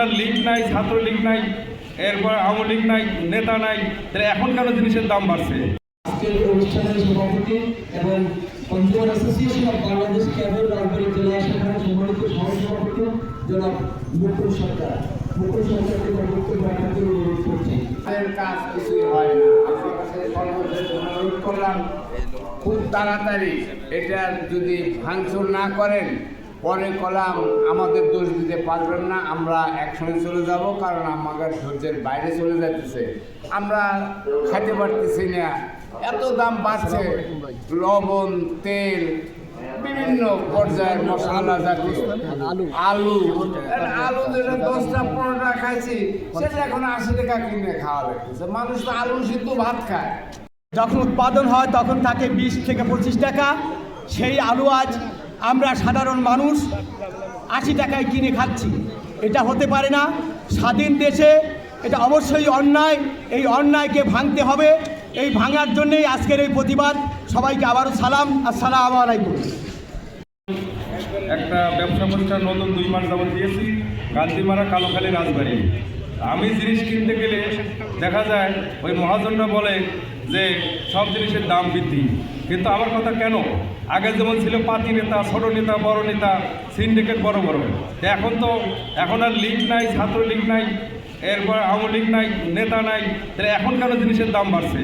আর লীগ নাই ছাত্রলীগ নাই এরপর আওয়ামী লীগ নাই নেতা নাই তাহলে এখন কেন জিনিসের দাম বাড়ছে? আজকের অনুষ্ঠানের সভাপতি এবং কনজিউমার অ্যাসোসিয়েশন অফ বাংলাদেশ ক্যাবের রাজবাড়ী জেলা শাখার সম্মানিত সহসভাপতি জনাব মুকুল সরকার। মুকুল সরকারকে বক্তব্য রাখার অনুরোধ করছি। কাজ কিছুই হয় না। আপনার কাছে অনুরোধ করলাম খুব তাড়াতাড়ি এটা যদি ভাঙচুর না করেন পরে কলাম আমাদের দোষ দিতে পারবেন না আমরা একসঙ্গে চলে যাব কারণ আমাদের ধৈর্যের বাইরে চলে যাচ্ছে আমরা খাইতে পারতেছি না। এত দাম বাড়ছে লবণ তেল বিভিন্ন পর্যায়ের মশলা জাতীয় আলু। আলু আলু যেটা দশটা পনেরোটা খাইছি সেটা এখন আশি টাকা কিনে খাওয়া লাগতেছে। মানুষ তো আলু সিদ্ধ ভাত খায়। যখন উৎপাদন হয় তখন থাকে বিশ থেকে পঁচিশ টাকা। সেই আলু আজ আমরা সাধারণ মানুষ, আশি টাকায় কিনে খাচ্ছি। এটা হতে পারে না। স্বাধীন দেশে এটা অবশ্যই অন্যায়। এই অন্যায়কে ভাঙতে হবে। এই ভাঙার জন্যেই আজকের এই প্রতিবাদ। সবাইকে আবারও সালাম। আসসালামু আলাইকুম। একটা ব্যবসা প্রতিষ্ঠান নতুন দুই মাস যাবত দিয়েছি। গান্ধীমারা কালোখালী রাজবাড়ি। আমি জিনিস কিনতে গেলে দেখা যায়, ওই মহাজনরা বলে যে সব জিনিসের দাম বৃদ্ধি। কিন্তু আমার কথা কেন? আগে যেমন ছিল পাতি নেতা ছোট নেতা, বড় নেতা সিন্ডিকেট বড় বড় এখন তো, এখন আর লিগ নাই, ছাত্রলীগ নাই, এরপর আওয়ামী লীগ নাই, নেতা নাই। তাহলে এখন কেন জিনিসের দাম বাড়ছে?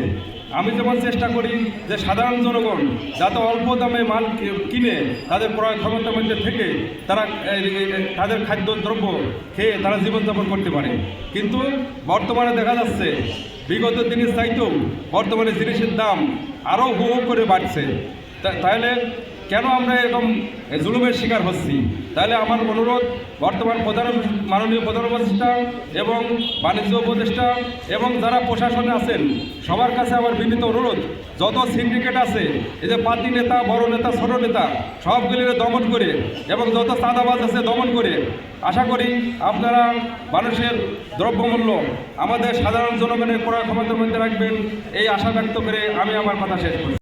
আমি যেমন চেষ্টা করি যে সাধারণ জনগণ যাতে অল্প দামে মাল কিনে তাদের ক্রয় ক্ষমতার মধ্যে থেকে তারা তাদের খাদ্য দ্রব্য খেয়ে তারা জীবনযাপন করতে পারে। কিন্তু বর্তমানে দেখা যাচ্ছে, বিগত দিনের চাইতেও বর্তমানে জিনিসের দাম আরও হু করে বাড়ছে। তাহলে কেন আমরা এরকম জুলুমের শিকার হচ্ছি? তাহলে আমার অনুরোধ, বর্তমান প্রধান মাননীয় প্রধান উপদেষ্টা এবং বাণিজ্য উপদেষ্টা এবং যারা প্রশাসনে আছেন, সবার কাছে আমার বিনীত অনুরোধ, যত সিন্ডিকেট আছে, এই যে পাতি নেতা, বড় নেতা, ছোট নেতা, সবগুলির দমন করে এবং যত চাঁদাবাজ আছে দমন করে, আশা করি আপনারা মানুষের দ্রব্যমূল্য আমাদের সাধারণ জনগণের ক্রয় ক্ষমতার মধ্যে রাখবেন, এই আশা ব্যক্ত করে আমি আমার কথা শেষ করি